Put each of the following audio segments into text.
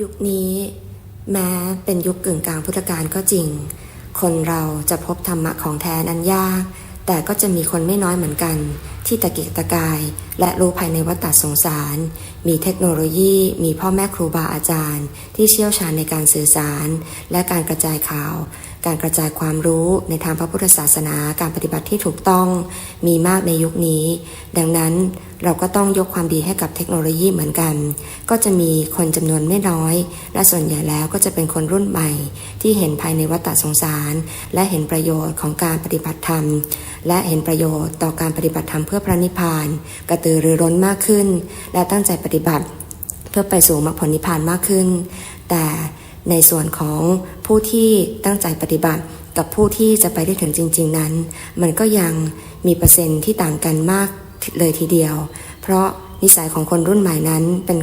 ยุคนี้แม้เป็นยุคกึ่งกลางพุทธกาลก็จริง คนเราจะพบธรรมะของแท้นั้นยาก แต่ก็จะมีคนไม่น้อยเหมือนกัน ที่ตะเกียกตะกายและรู้ภายในวัฏฏสงสาร มีเทคโนโลยี มีพ่อแม่ครูบาอาจารย์ ที่เชี่ยวชาญในการสื่อสาร และการกระจายข่าว การกระจายความรู้ในทางพระพุทธศาสนาการปฏิบัติที่ถูกต้อง มีมากในยุคนี้ ดังนั้นเราก็ต้องยกความดีให้กับเทคโนโลยีเหมือนกัน ก็จะมีคนจำนวนไม่น้อย และส่วนใหญ่แล้วก็จะเป็นคนรุ่นใหม่ ที่เห็นภายในวัฏสงสาร และเห็นประโยชน์ของการปฏิบัติธรรม และเห็นประโยชน์ต่อการปฏิบัติธรรมเพื่อพระนิพพานกระตือรือร้นมากขึ้น และตั้งใจปฏิบัติ เพื่อไปสู่มรรคผลนิพพานมากขึ้น แต่ในส่วนของผู้ที่ตั้งใจปฏิบัติกับผู้ที่จะไปได้ถึงจริง ๆนั้น มันก็ยังมีเปอร์เซ็นต์ที่ต่างกันมากเลยทีเดียว เพราะ นิสัยของคนรุ่นใหม่นั้นเป็น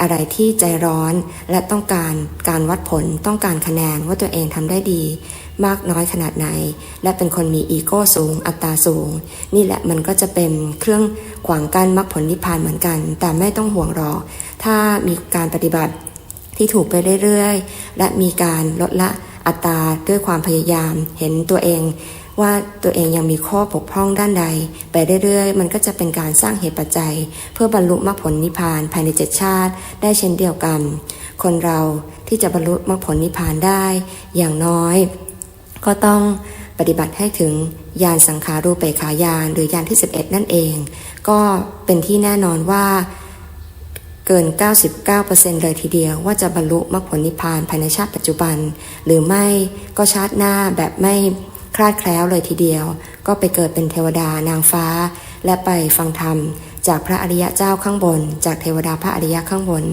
อะไรที่ใจร้อนและต้องการการวัดผลต้องการคะแนนว่าตัวเองทำได้ดี มากน้อยขนาดไหน และเป็นคนมีอีโก้สูง อัตราสูง นี่แหละมันก็จะเป็นเครื่องขวางกั้นมรรคผลนิพพานเหมือนกัน แต่ไม่ต้องห่วงหรอกถ้ามีการปฏิบัติที่ถูกไปเรื่อยๆ และมีการลดละอัตราด้วยความพยายามเห็นตัวเอง ว่าตัวเองยังมีข้อบกพร่องด้านใด ไปเรื่อยๆ มันก็จะเป็นการสร้างเหตุปัจจัย เพื่อบรรลุมรรคผลนิพพานภายในเจ็ดชาติ ได้เช่นเดียวกัน คนเราที่จะบรรลุมรรคผลนิพพานได้ อย่างน้อย ก็ต้องปฏิบัติให้ถึงยานสังขารูปเปขายานหรือยานที่ 11 นั่นเอง ก็เป็นที่แน่นอนว่าเกิน 99%เลยทีเดียวว่าจะบรรลุมรรคผลนิพพานภายในชาติปัจจุบัน หรือไม่ก็ชาติหน้าแบบไม่ คลาดแคล้วเลยทีเดียว ก็ไปเกิดเป็นเทวดานางฟ้า และไปฟังธรรม จากพระอริยะเจ้าข้างบน จากเทวดาพระอริยะข้างบน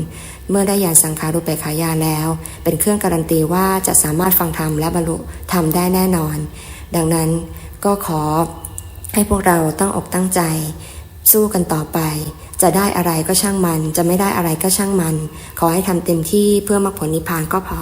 เมื่อได้ยานสังขารุปเปขายานแล้ว เป็นเครื่องการันตีว่าจะสามารถฟังธรรมและบรรลุธรรมได้แน่นอน ดังนั้นก็ขอให้พวกเราตั้งอกตั้งใจ สู้กันต่อไป จะได้อะไรก็ช่างมัน จะไม่ได้อะไรก็ช่างมัน ขอให้ทำเต็มที่เพื่อมรรคผลนิพพานก็พอ